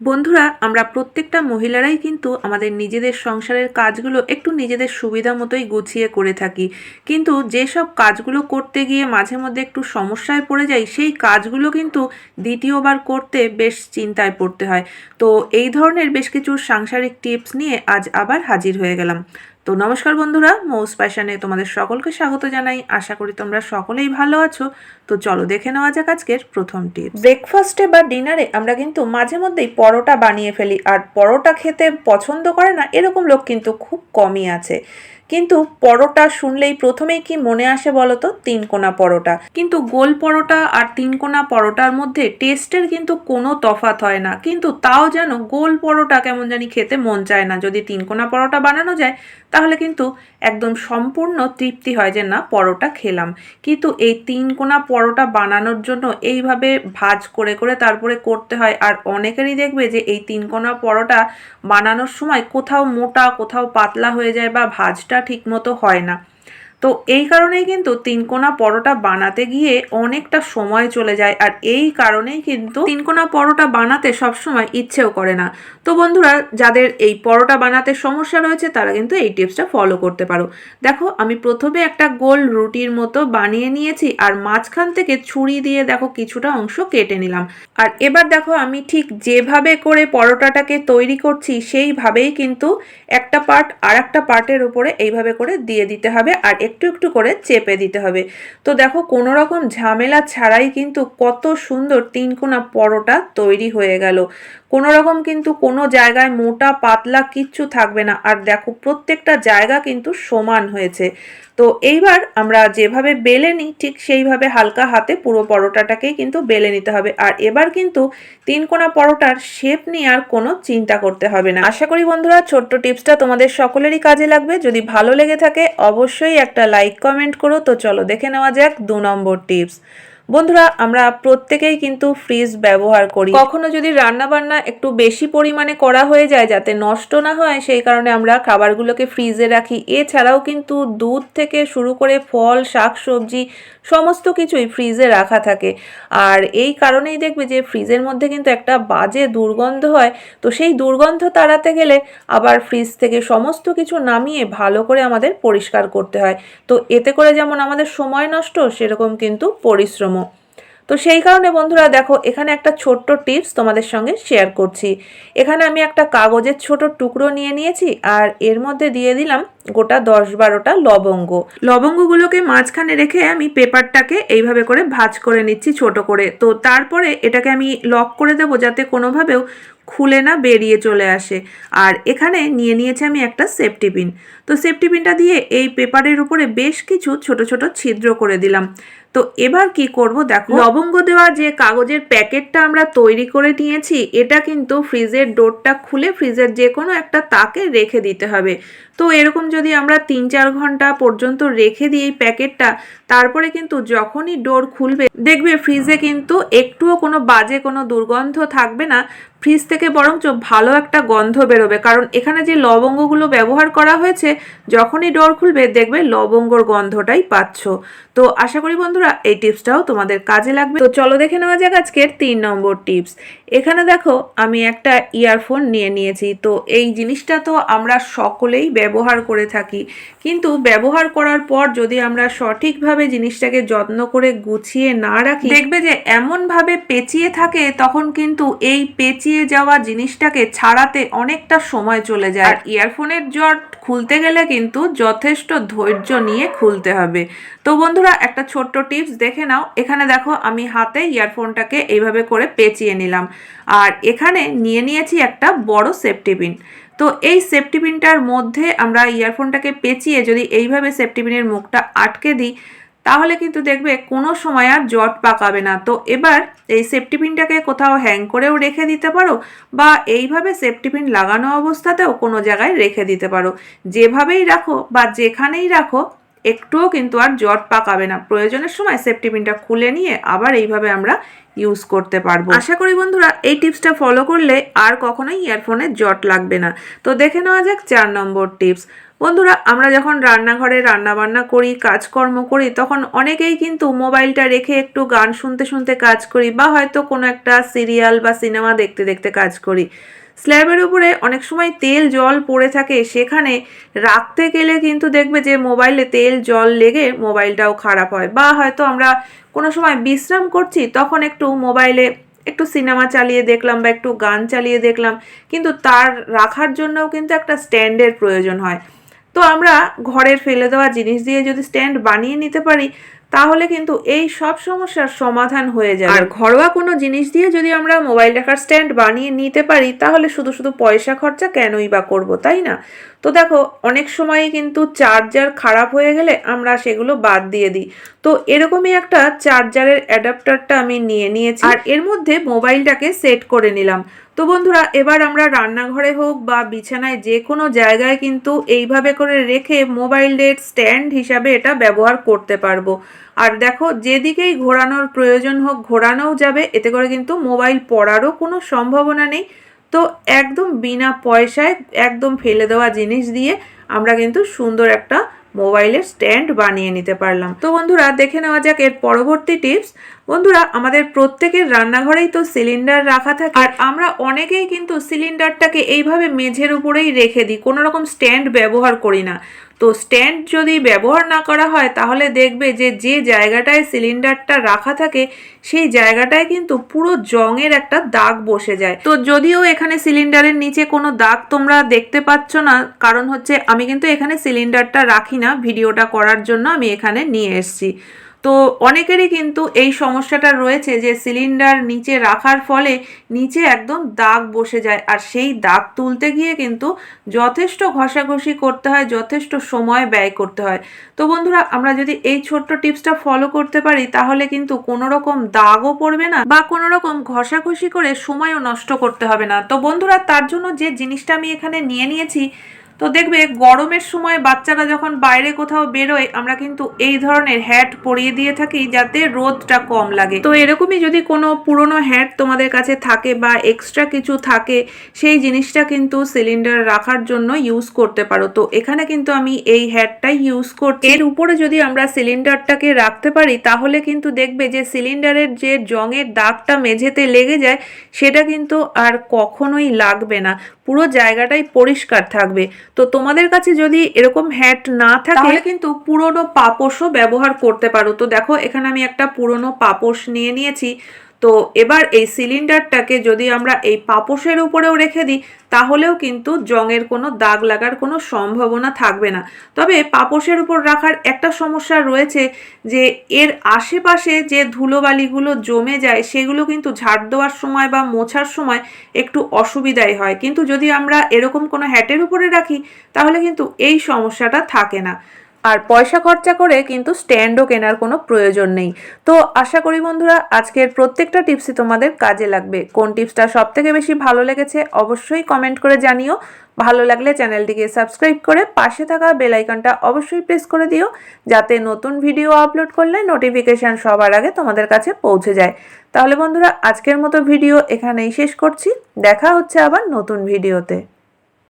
বন্ধুরা, আমরা প্রত্যেকটা মহিলারাই কিন্তু আমাদের নিজেদের সংসারের কাজগুলো একটু নিজেদের সুবিধা মতোই গুছিয়ে করে থাকি। কিন্তু যেসব কাজগুলো করতে গিয়ে মাঝে মধ্যে একটু সমস্যায় পড়ে যাই, সেই কাজগুলো কিন্তু দ্বিতীয়বার করতে বেশ চিন্তায় পড়তে হয়। তো এই ধরনের বেশ কিছু সাংসারিক টিপস নিয়ে আজ আবার হাজির হয়ে গেলাম। তো নমস্কার বন্ধুরা, মৌস প্যাশনে তোমাদের সকলকে স্বাগত জানাই। আশা করি তোমরা সকলেই ভালো আছো। তো চলো দেখে নেওয়া যাক আজকের প্রথম টিপ ব্রেকফাস্টে বা ডিনারে আমরা কিন্তু মাঝে মধ্যেই পরোটা বানিয়ে ফেলি। আর পরোটা খেতে পছন্দ করে না, এরকম লোক কিন্তু খুব কমই আছে। কিন্তু পরোটা শুনলেই প্রথমেই কি মনে আসে বলতো? তিনকোনা পরোটা। কিন্তু গোল পরোটা আর তিনকোনা পরোটার মধ্যে টেস্টের কিন্তু কোনো তফাৎ হয় না। কিন্তু তাও যেন গোল পরোটা কেমন জানি খেতে মন চায় না। যদি তিনকোনা পরোটা বানানো যায়, তাহলে কিন্তু একদম সম্পূর্ণ তৃপ্তি হয় যে, না, পরোটা খেলাম। কিন্তু এই তিনকোনা পরোটা বানানোর জন্য এইভাবে ভাজ করে করে তারপরে করতে হয়। আর অনেকেরই দেখবে যে, এই তিনকোনা পরোটা বানানোর সময় কোথাও মোটা, কোথাও পাতলা হয়ে যায় বা ভাজটা ঠিকমতো হয় না। তো এই কারণেই কিন্তু তিনকোনা পরোটা বানাতে গিয়ে অনেকটা সময় চলে যায় আর এই কারণেই কিন্তু তিনকোনা পরোটা বানাতে সবসময় ইচ্ছেও করে না। তো বন্ধুরা, যাদের এই পরোটা বানাতে সমস্যা রয়েছে, তারা কিন্তু এই টিপসটা ফলো করতে পারো। দেখো, আমি প্রথমে একটা গোল রুটির মতো বানিয়ে নিয়েছি আর মাঝখান থেকে ছুরি দিয়ে দেখো কিছুটা অংশ কেটে নিলাম। আর এবার দেখো, আমি ঠিক যেভাবে করে পরোটাটাকে তৈরি করছি, সেইভাবেই কিন্তু একটা পার্ট আর একটা পার্টের উপরে এইভাবে করে দিয়ে দিতে হবে। আর একটু একটু করে চেপে দিতে হবে। তো দেখো, কোনো রকম ঝামেলা ছাড়াই কিন্তু কত সুন্দর তিনকোনা পরোটা তৈরি হয়ে গেল। কোনো রকম কিন্তু কোনো জায়গায় মোটা, পাতলা কিচ্ছু থাকবে না। আর দেখো, প্রত্যেকটা জায়গা কিন্তু সমান হয়েছে। তো এইবার আমরা যেভাবে বেলে নিই, ঠিক সেইভাবে হালকা হাতে পুরো পরোটাটাকেই কিন্তু বেলে নিতে হবে। আর এবার কিন্তু তিন কোনা পরোটার শেপ নিয়ে আর কোনো চিন্তা করতে হবে না। আশা করি বন্ধুরা, ছোট্ট টিপসটা তোমাদের সকলেরই কাজে লাগবে। যদি ভালো লেগে থাকে, অবশ্যই একটা লাইক কমেন্ট করো। তো চলো, দেখে নেওয়া যাক দু নম্বর টিপস বন্ধুরা, আমরা প্রত্যেকেই কিন্তু ফ্রিজ ব্যবহার করি। কখনো যদি রান্না বান্না একটু বেশি পরিমাণে করা হয়ে যায়, যাতে নষ্ট না হয়, সেই কারণে আমরা খাবারগুলোকে ফ্রিজে রাখি। এছাড়াও কিন্তু দুধ থেকে শুরু করে ফল, শাক, সবজি, সমস্ত কিছুই ফ্রিজে রাখা থাকে। আর এই কারণেই দেখবে যে ফ্রিজের মধ্যে কিন্তু একটা বাজে দুর্গন্ধ হয়। তো সেই দুর্গন্ধ তাড়াতে গেলে আবার ফ্রিজ থেকে সমস্ত কিছু নামিয়ে ভালো করে আমাদের পরিষ্কার করতে হয়। তো এতে করে যেমন আমাদের সময় নষ্ট, সেরকম কিন্তু পরিশ্রমও তো সেই কারণে বন্ধুরা দেখো, এখানে একটা ছোট্ট টিপস তোমাদের সঙ্গে শেয়ার করছি। এখানে আমি একটা কাগজের ছোট টুকরো নিয়ে নিয়েছি আর এর মধ্যে দিয়ে দিলাম গোটা দশ বারোটা লবঙ্গ। লবঙ্গগুলোকে মাঝখানে রেখে আমি পেপারটাকে এইভাবে করে ভাজ করে নিচ্ছি ছোট করে। তো তারপরে এটাকে আমি লক করে দেবো যাতে কোনোভাবেও খুলে না বেরিয়ে চলে আসে। আর এখানে নিয়ে নিয়েছি আমি একটা সেফটি পিন তো সেফটি পিনটা দিয়ে এই পেপারের উপরে বেশ কিছু ছোট ছোট ছিদ্র করে দিলাম। তো এবার কি করব দেখো? লবঙ্গ দেওয়া যে কাগজের প্যাকেটটা আমরা তৈরি করে নিয়েছি, এটা কিন্তু ফ্রিজের ডোরটা খুলে ফ্রিজের যে কোনো একটা তাকে রেখে দিতে হবে। তো এরকম যদি আমরা তিন চার ঘণ্টা পর্যন্ত রেখে দিই এই প্যাকেটটা, তারপরে কিন্তু যখনই ডোর খুলবে, দেখবে ফ্রিজে কিন্তু একটুও কোনো বাজে কোনো দুর্গন্ধ থাকবে না। ফ্রিজ থেকে বরঞ্চ ভালো একটা গন্ধ বেরোবে। কারণ এখানে যে লবঙ্গগুলো ব্যবহার করা হয়েছে, যখনই ডোর খুলবে দেখবে লবঙ্গর গন্ধটাই পাচ্ছ। তো আশা করি বন্ধুরা, এই টিপসটাও তোমাদের কাজে লাগবে। তো চলো দেখে নেওয়া যাক আজকের তিন নম্বর টিপস। এখানে দেখো, আমি একটা ইয়ারফোন নিয়ে নিয়েছি। তো এই জিনিসটা তো আমরা সকলেই ব্যবহার করে থাকি। কিন্তু ব্যবহার করার পর যদি আমরা সঠিকভাবে জিনিসটাকে যত্ন করে গুছিয়ে না রাখি, দেখবে যে এমনভাবে পেঁচিয়ে থাকে, তখন কিন্তু এই পেঁচিয়ে যাওয়া জিনিসটাকে ছাড়াতে অনেকটা সময় চলে যায়। আর ইয়ারফোনের জট খুলতে গেলে কিন্তু যথেষ্ট ধৈর্য নিয়ে খুলতে হবে। তো বন্ধুরা, একটা ছোট্ট টিপস দেখে নাও। এখানে দেখো, আমি হাতে ইয়ারফোনটাকে এইভাবে করে পেঁচিয়ে নিলাম। আর এখানে নিয়ে নিয়েছি একটা বড় সেফটি পিন। তো এই সেফটি পিনটার মধ্যে আমরা ইয়ারফোনটাকে পেঁচিয়ে যদি এইভাবে সেফটি পিনের মুখটা আটকে দিই তাহলে কিন্তু দেখবে কোনো সময় আর জট পাকাবে না। তো এবার এই সেফটি পিনটাকে কোথাও হ্যাং করেও রেখে দিতে পারো বা এইভাবে সেফটি পিন লাগানো অবস্থাতেও কোনো জায়গায় রেখে দিতে পারো। যেভাবেই রাখো বা যেখানেই রাখো, একটুও কিন্তু আর জট পাকাবে না। প্রয়োজনের সময় সেফটি পিনটা খুলে নিয়ে আবার এইভাবে আমরা ইউজ করতে পারব। আশা করি বন্ধুরা এই টিপসটা ফলো করলে আর কখনোই ইয়ারফোনে জট লাগবে না। তো দেখে নেওয়া যাক চার নম্বর টিপস বন্ধুরা, আমরা যখন রান্নাঘরে রান্নাবান্না করি, কাজকর্ম করি, তখন অনেকেই কিন্তু মোবাইলটা রেখে একটু গান শুনতে শুনতে কাজ করি বা হয়তো কোনো একটা সিরিয়াল বা সিনেমা দেখতে দেখতে কাজ করি। স্ল্যাবের উপরে অনেক সময় তেল, জল পড়ে থাকে, সেখানে রাখতে গেলে কিন্তু দেখবে যে মোবাইলে তেল, জল লেগে মোবাইলটাও খারাপ হয় বা হয়তো আমরা কোনো সময় বিশ্রাম করছি, তখন একটু মোবাইলে একটু সিনেমা চালিয়ে দেখলাম বা একটু গান চালিয়ে দেখলাম, কিন্তু তার রাখার জন্যও কিন্তু একটা স্ট্যান্ডের প্রয়োজন হয়। তো আমরা ঘরের ফেলে দেওয়া জিনিস দিয়ে যদি স্ট্যান্ড বানিয়ে নিতে পারি তাহলে কিন্তু এই সব সমস্যার সমাধান হয়ে যায় আর ঘরোয়া কোনো জিনিস দিয়ে যদি আমরা মোবাইল রাখার স্ট্যান্ড বানিয়ে নিতে পারি তাহলে শুধু শুধু পয়সা খরচা কেনই বা করব তাই না? তো দেখো অনেক সময়ই কিন্তু চার্জার খারাপ হয়ে গেলে আমরা সেগুলো বাদ দিয়ে দিই। তো এরকমই একটা চার্জারের অ্যাডাপ্টারটা আমি নিয়ে নিয়েছি। আর এর মধ্যে মোবাইলটাকে সেট করে নিলাম। তো বন্ধুরা, এবার আমরা রান্নাঘরে হোক বা বিছানায় যে কোনো জায়গায় কিন্তু এইভাবে করে রেখে মোবাইলের স্ট্যান্ড হিসাবে এটা ব্যবহার করতে পারব। আর দেখো, যেদিকেই ঘোরানোর প্রয়োজন হোক, ঘোরানোও যাবে, এতে করে কিন্তু মোবাইল পড়ারও কোনো সম্ভাবনা নেই। তো একদম বিনা পয়সায় একদম ফেলে দেওয়া জিনিস দিয়ে আমরা কিন্তু সুন্দর একটা মোবাইলের স্ট্যান্ড বানিয়ে নিতে পারলাম। তো বন্ধুরা, দেখে নেওয়া যাক এর পরবর্তী টিপস। বন্ধুরা, আমাদের প্রত্যেকের রান্নাঘরেই তো সিলিন্ডার রাখা থাকে। আর আমরা অনেকেই কিন্তু সিলিন্ডারটাকে এইভাবে মেঝের উপরেই রেখে দিই। কোনো রকম স্ট্যান্ড ব্যবহার করি না। তো স্ট্যান্ড যদি ব্যবহার না করা হয়, তাহলে দেখবে যে যে জায়গাটায় সিলিন্ডারটা রাখা থাকে, সেই জায়গাটায় কিন্তু পুরো জঙের একটা দাগ বসে যায়। তো যদিও এখানে সিলিন্ডারের নিচে কোনো দাগ তোমরা দেখতে পাচ্ছ না, কারণ হচ্ছে আমি কিন্তু এখানে সিলিন্ডারটা রাখি না, ভিডিওটা করার জন্য আমি এখানে নিয়ে এসেছি। তো অনেকেরই কিন্তু এই সমস্যাটা রয়েছে যে সিলিন্ডার নিচে রাখার ফলে নিচে একদম দাগ বসে যায়। আর সেই দাগ তুলতে গিয়ে কিন্তু যথেষ্ট ঘষাঘষি করতে হয়, যথেষ্ট সময় ব্যয় করতে হয়। তো বন্ধুরা, আমরা যদি এই ছোট্ট টিপসটা ফলো করতে পারি, তাহলে কিন্তু কোনো রকম দাগও পড়বে না বা কোনো রকম ঘষাঘষি করে সময়ও নষ্ট করতে হবে না। তো বন্ধুরা, তার জন্য যে জিনিসটা আমি এখানে নিয়ে নিয়েছি তো দেখবে গরমের সময় বাচ্চারা যখন বাইরে কোথাও বেরোয়, আমরা কিন্তু এই ধরনের হ্যাট পরিয়ে দিয়ে থাকি যাতে রোদটা কম লাগে। তো এরকমই যদি কোনো পুরনো হ্যাট তোমাদের কাছে থাকে বা এক্সট্রা কিছু থাকে, সেই জিনিসটা কিন্তু সিলিন্ডার রাখার জন্য ইউজ করতে পারো। তো এখানে কিন্তু আমি এই হ্যাটটাই ইউজ করছি। এর উপরে যদি আমরা সিলিন্ডারটাকে রাখতে পারি, তাহলে কিন্তু দেখবে যে সিলিন্ডারের যে জংয়ের দাগটা মেঝেতে লেগে যায়, সেটা কিন্তু আর কখনোই লাগবে না। পুরো জায়গাটাই পরিষ্কার থাকবে। তো তোমাদের কাছে যদি এরকম হ্যাট না থাকে, তাহলে কিন্তু পুরনো পাপোশও ব্যবহার করতে পারো। তো দেখো, এখানে আমি একটা পুরনো পাপোশ নিয়ে নিয়েছি। তো এবার এই সিলিন্ডারটাকে যদি আমরা এই পাপোশের উপরেও রেখে দিই, তাহলেও কিন্তু জংয়ের কোনো দাগ লাগার কোনো সম্ভাবনা থাকবে না। তবে পাপোশের উপর রাখার একটা সমস্যা রয়েছে যে, এর আশেপাশে যে ধুলোবালিগুলো জমে যায়, সেগুলো কিন্তু ঝাড় দেওয়ার সময় বা মোছার সময় একটু অসুবিধাই হয়। কিন্তু যদি আমরা এরকম কোনো হ্যাটের উপরে রাখি, তাহলে কিন্তু এই সমস্যাটা থাকে না। আর পয়সা খরচা করে কিন্তু স্ট্যান্ডও কেনার কোনো প্রয়োজন নেই। তো আশা করি বন্ধুরা, আজকের প্রত্যেকটা টিপসই তোমাদের কাজে লাগবে। কোন টিপসটা সব থেকে বেশি ভালো লেগেছে অবশ্যই কমেন্ট করে জানিও। ভালো লাগলে চ্যানেলটিকে সাবস্ক্রাইব করে পাশে থাকা বেল আইকনটা অবশ্যই প্রেস করে দিও, যাতে নতুন ভিডিও আপলোড করলে নোটিফিকেশান সবার আগে তোমাদের কাছে পৌঁছে যায়। তাহলে বন্ধুরা, আজকের মতো ভিডিও এখানেই শেষ করছি। দেখা হচ্ছে আবার নতুন ভিডিওতে।